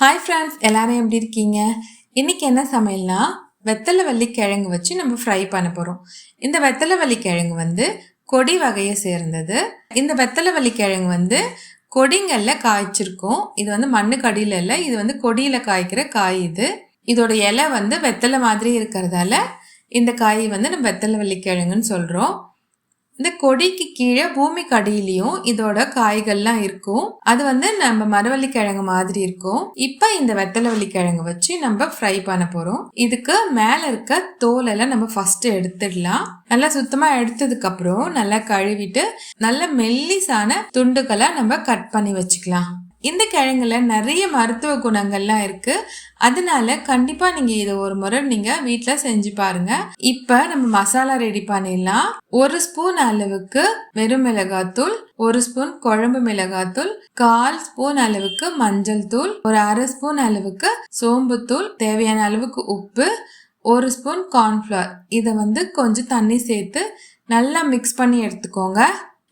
Hi friends எல்லாரும் எப்படி இருக்கீங்க? இன்னைக்கு என்ன சமையல்னா வெத்தலை வள்ளி கிழங்கு வச்சு நம்ம ஃப்ரை பண்ண போகிறோம் இந்த வெத்தலை வள்ளி கிழங்கு வந்து கொடி வகையை சேர்ந்தது. இந்த வெத்தலை வள்ளி கிழங்கு வந்து கொடிங்கல்ல காய்ச்சிருக்கும். இது வந்து மண்ணுக்கு அடியில் இல்லை இது வந்து கொடியில் காய்க்கிற காய் இது. இதோட இலை வந்து வெத்தலை மாதிரி இருக்கிறதால இந்த காய் வந்து நம்ம வெத்தலை வள்ளி கிழங்குன்னு சொல்கிறோம் இந்த கொடிக்கு கீழே பூமிக்கு அடியிலையும் இதோட காய்கள்லாம் இருக்கும். அது வந்து நம்ம மரவள்ளி கிழங்கு மாதிரி இருக்கும். இப்ப இந்த வெத்தலவள்ளி கிழங்கு வச்சு நம்ம ஃப்ரை பண்ண போறோம். இதுக்கு மேல இருக்க தோலெல்லாம் நம்ம ஃபர்ஸ்ட் எடுத்துடலாம். நல்லா சுத்தமா எடுத்ததுக்கு அப்புறம் நல்லா கழுவிட்டு நல்ல மெல்லிசான துண்டுகளை நம்ம கட் பண்ணி வச்சுக்கலாம். இந்த கிழங்குல நிறைய மருத்துவ குணங்கள்லாம் இருக்கு. அதனால கண்டிப்பா நீங்க இதை ஒரு முறை நீங்க வீட்டுல செஞ்சு பாருங்க. இப்ப நம்ம மசாலா ரெடி பண்ணிடலாம். ஒரு ஸ்பூன் அளவுக்கு வெறும் மிளகாத்தூள் ஒரு ஸ்பூன் குழம்பு மிளகாத்தூள் கால் ஸ்பூன் அளவுக்கு மஞ்சள் தூள் ஒரு அரை ஸ்பூன் அளவுக்கு சோம்பு தூள் தேவையான அளவுக்கு உப்பு ஒரு ஸ்பூன் கார்ன்ஃப்ளவர் இதை வந்து கொஞ்சம் தண்ணி சேர்த்து நல்லா மிக்ஸ் பண்ணி எடுத்துக்கோங்க.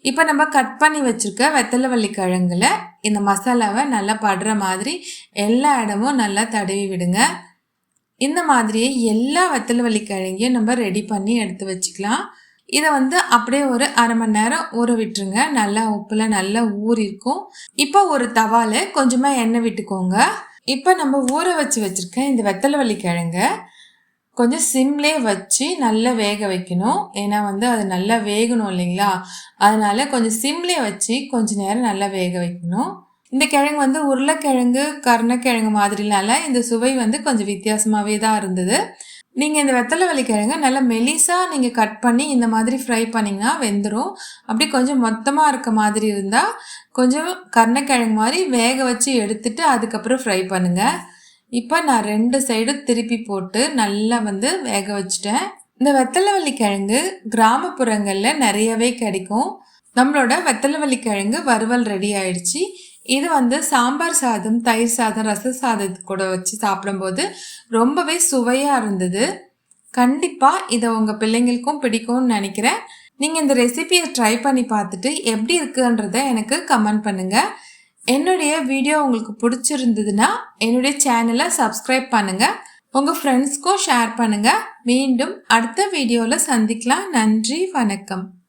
இப்போ நம்ம கட் பண்ணி வச்சுருக்க வெத்தலைவள்ளி கிழங்குல இந்த மசாலாவை நல்லா படுற மாதிரி எல்லா இடமும் நல்லா தடவி விடுங்க. இந்த மாதிரியே எல்லா வெத்தலைவள்ளி கிழங்கையும் நம்ம ரெடி பண்ணி எடுத்து வச்சுக்கலாம். இதை வந்து அப்படியே ஒரு அரை மணி நேரம் ஊற விட்டுருங்க. நல்லா உப்பில் நல்லா ஊறிருக்கும். இப்போ ஒரு தவால கொஞ்சமாக எண்ணெய் விட்டுக்கோங்க. இப்போ நம்ம ஊற வச்சு வச்சுருக்க இந்த வெத்தலைவள்ளி கிழங்கை கொஞ்சம் சிம்லே வச்சு நல்லா வேக வைக்கணும். ஏன்னா வந்து அது நல்லா வேகணும் இல்லைங்களா? அதனால கொஞ்சம் சிம்லே வச்சு கொஞ்சம் நேரம் நல்லா வேக வைக்கணும். இந்த கிழங்கு வந்து உருளைக்கிழங்கு கருணக்கிழங்கு மாதிரினால இந்த சுவை வந்து கொஞ்சம் வித்தியாசமாகவே தான் இருந்தது. நீங்கள் இந்த வெத்தலை வலி கிழங்கு நல்லா மெலிசாக நீங்கள் கட் பண்ணி இந்த மாதிரி ஃப்ரை பண்ணிங்கன்னா வெந்துடும் அப்படி கொஞ்சம் மொத்தமாக இருக்க மாதிரி இருந்தால் கொஞ்சம் கருணக்கிழங்கு மாதிரி வேக வச்சு எடுத்துட்டு அதுக்கப்புறம் ஃப்ரை பண்ணுங்கள் இப்போ நான் ரெண்டு சைடும் திருப்பி போட்டு நல்லா வந்து வேக வச்சுட்டேன். இந்த வெத்தலைவள்ளி கிழங்கு கிராமப்புறங்களில் நிறையவே கிடைக்கும். நம்மளோட வெத்தலைவள்ளி கிழங்கு வறுவல் ரெடி ஆயிடுச்சு. இது வந்து சாம்பார் சாதம் தயிர் சாதம் ரச சாதத்து கூட வச்சு சாப்பிடும்போது ரொம்பவே சுவையாக இருந்தது. கண்டிப்பாக இதை உங்கள் பிள்ளைங்களுக்கும் பிடிக்கும்னு நினைக்கிறேன். நீங்கள் இந்த ரெசிபியை ட்ரை பண்ணி பார்த்துட்டு எப்படி இருக்குன்றத எனக்கு கமெண்ட் பண்ணுங்கள் என்னுடைய வீடியோ உங்களுக்கு பிடிச்சிருந்ததுன்னா என்னுடைய சேனலை சப்ஸ்கிரைப் பண்ணுங்கள் உங்கள் ஃப்ரெண்ட்ஸ்க்கும் ஷேர் பண்ணுங்கள் மீண்டும் அடுத்த வீடியோவில் சந்திக்கலாம். நன்றி வணக்கம்.